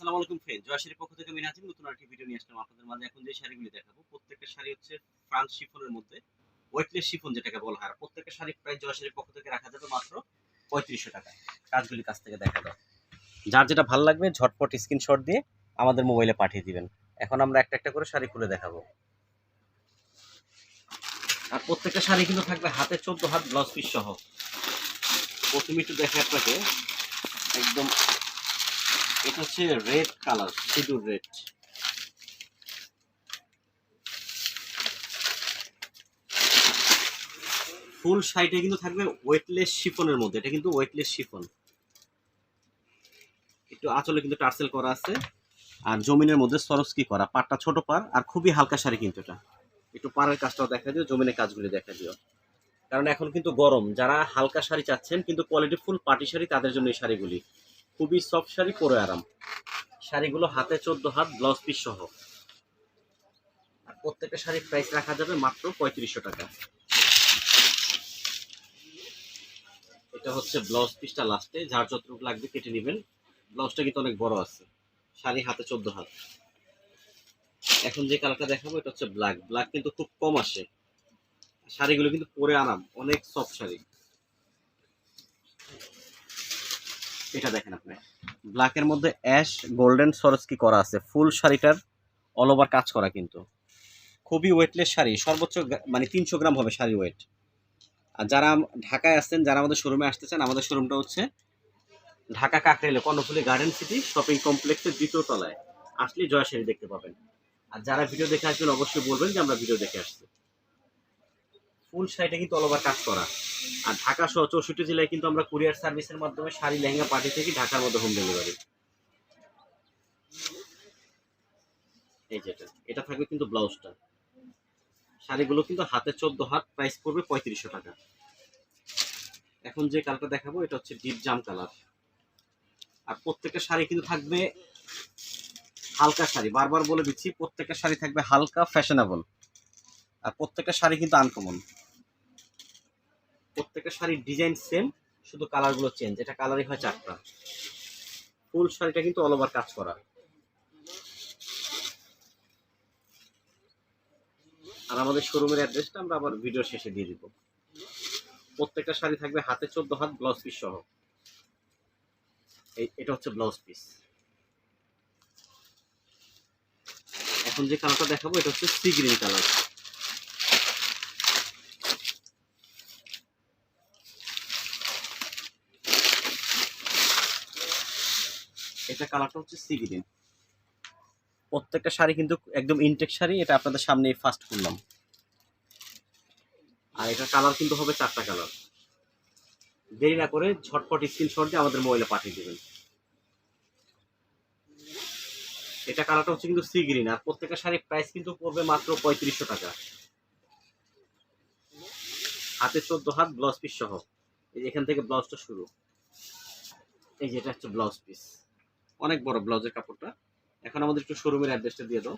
আসসালামু আলাইকুম ফ্রেন্ড পক্ষ থেকে আমি নাজিম, নতুন আরেকটি ভিডিও নিয়ে আসলাম আপনাদের মাঝে। এখন যে শাড়িগুলি দেখাবো, প্রত্যেকটা শাড়ি হচ্ছে ফ্রান্স শিফনের মধ্যে ওয়েটলেস শিফন যেটাকে বলা হয়। প্রত্যেকটা পক্ষ থেকে রাখা যাবে মাত্র পঁয়ত্রিশশো টাকা। কাজগুলি কাছ থেকে দেখা দাও যার যেটা ভালো লাগবে, ঝটপট স্ক্রিনশট দিয়ে আমাদের মোবাইলে পাঠিয়ে দিবেন। এখন আমরা একটা একটা করে শাড়ি খুলে দেখাবো। আর প্রত্যেকটা শাড়ি কিন্তু থাকবে হাতে চোদ্দ হাত ব্লাউজ পিস সহ। প্রথমে একটু দেখে আপনাকে, একদম এটা হচ্ছে রেড কালার সিঁদুর রেড ফুল শাড়িটা কিন্তু থাকবে ওয়েটলেস শিফনের মধ্যে, এটা কিন্তু ওয়েটলেস শিফন একটু আঁচলে কিন্তু টার্সেল করা আছে। আর জমিনের মধ্যে সরস্কি করা পাটটা ছোট পার আর খুবই হালকা শাড়ি কিন্তু এটা। একটু পাড়ের কাজটাও দেখা দিও, জমিনের কাজগুলি দেখা দিও। কারণ এখন কিন্তু গরম, যারা হালকা শাড়ি চাচ্ছেন, কিন্তু কোয়ালিটি ফুল পাটি শাড়ি, তাদের জন্য এই শাড়িগুলি। খুবই সফট শাড়ি পরে আরাম। শাড়িগুলো হাতে চোদ্দ হাত ব্লাউজ পিস সহ। আর প্রত্যেকটা শাড়ির প্রাইস রাখা যাবে মাত্র পঁয়ত্রিশশো টাকা। এটা হচ্ছে ব্লাউজ পিসটা লাস্টে যার যতটুকু লাগবে কেটে নেবেন। ব্লাউজটা কিন্তু অনেক বড় আছে। শাড়ি হাতে চোদ্দ হাত। এখন যে কালারটা দেখাবো, এটা হচ্ছে ব্ল্যাক ব্ল্যাক কিন্তু খুব কম আসে। শাড়িগুলো কিন্তু পরে আরাম। অনেক সফট শাড়ি। এটা দেখেন আপনি। ব্ল্যাকের মধ্যে অ্যাশ গোল্ডেন সরস কি করা আছে। ফুল শাড়িটার অল ওভার কাজ করা কিন্তু। খুবই ওয়েটলেস শাড়ি। সর্বোচ্চ মানে তিনশো গ্রাম হবে শাড়ি ওয়েট আর যারা ঢাকায় আসছেন, যারা আমাদের শোরুমে আসতে চান, আমাদের শোরুমটা হচ্ছে ঢাকা কাকরাইলে, কর্ণফুলি গার্ডেন সিটি শপিং কমপ্লেক্সের দ্বিতীয় তলায়। আসলে জয় শাড়ি দেখতে পাবেন। আর যারা ভিডিও দেখে আসবেন, অবশ্যই বলবেন যে আমরা ভিডিও দেখে আসছি। ফুল শাড়িটা কিন্তু অল ওভার কাজ করা। আর ঢাকা সহ চৌষট্টি জেলায় কিন্তু আমরা কুরিয়ার সার্ভিসের মাধ্যমে শাড়ি, লেহেঙ্গা পাঠিয়ে থেকে ঢাকার মধ্যে হোম ডেলিভারি এই যেটা এটা থাকবে কিন্তু ব্লাউজটা। শাড়িগুলো কিন্তু হাতে চোদ্দ হাত প্রাইস পড়বে পঁয়ত্রিশশো টাকা। এখন যে কালারটা দেখাবো, এটা হচ্ছে ডিপ জাম কালার আর প্রত্যেকটা শাড়ি কিন্তু থাকবে হালকা শাড়ি। বারবার বলে দিচ্ছি, প্রত্যেকটা শাড়ি থাকবে হালকা ফ্যাশনেবল আর প্রত্যেকটা শাড়ি কিন্তু আনকমন প্রত্যেকটা শাড়ির ডিজাইন সেম, শুধু কালারগুলো চেঞ্জ। এটা কালারই হয় চারটা। ফুল শাড়িটা কিন্তু অল ওভার কাজ করা। আর আমাদের শোরুমের অ্যাড্রেসটা আমরা আবার ভিডিও শেষে দিয়ে দিব। প্রত্যেকটা শাড়ি থাকবে হাতে চোদ্দ হাত ব্লাউজ পিস সহ। এটা হচ্ছে ব্লাউজ পিস এখন যে কালারটা দেখাবো, এটা হচ্ছে সি গ্রিন কালার এটা কালারটা হচ্ছে সি গ্রিন প্রত্যেকটা শাড়ি কিন্তু একদম ইনটেক শাড়ি এটা আপনাদের সামনে ফার্স্ট করলাম আর এটা কালার কিন্তু হবে চারটা কালার দেরি না করে ঝটপট স্ক্রিনশট দিয়ে আমাদের মোবাইলে পাঠিয়ে দেবেন। এটা কালারটা হচ্ছে কিন্তু সি গ্রিন আর প্রত্যেকটা শাড়ির প্রাইস কিন্তু পড়বে মাত্র পঁয়ত্রিশশো টাকা। হাতে চোদ্দ হাত ব্লাউজ পিস সহ। এই এখান থেকে ব্লাউজটা শুরু। এই যে এটা হচ্ছে ব্লাউজ পিস অনেক বড় ব্লাউজের কাপড়টা। এখন আমাদের একটু শোরুমের অ্যাড্রেসটা দিয়ে দাও।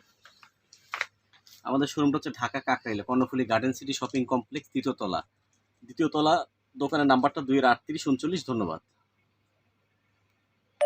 আমাদের শোরুমটা হচ্ছে Dhaka কাকরাইলে, Karnaphuli garden city shopping complex দ্বিতীয় দ্বিতীয়তলা দ্বিতীয় তলা, দোকানের নাম্বারটা দুই আটত্রিশ, উনচল্লিশ, ধন্যবাদ।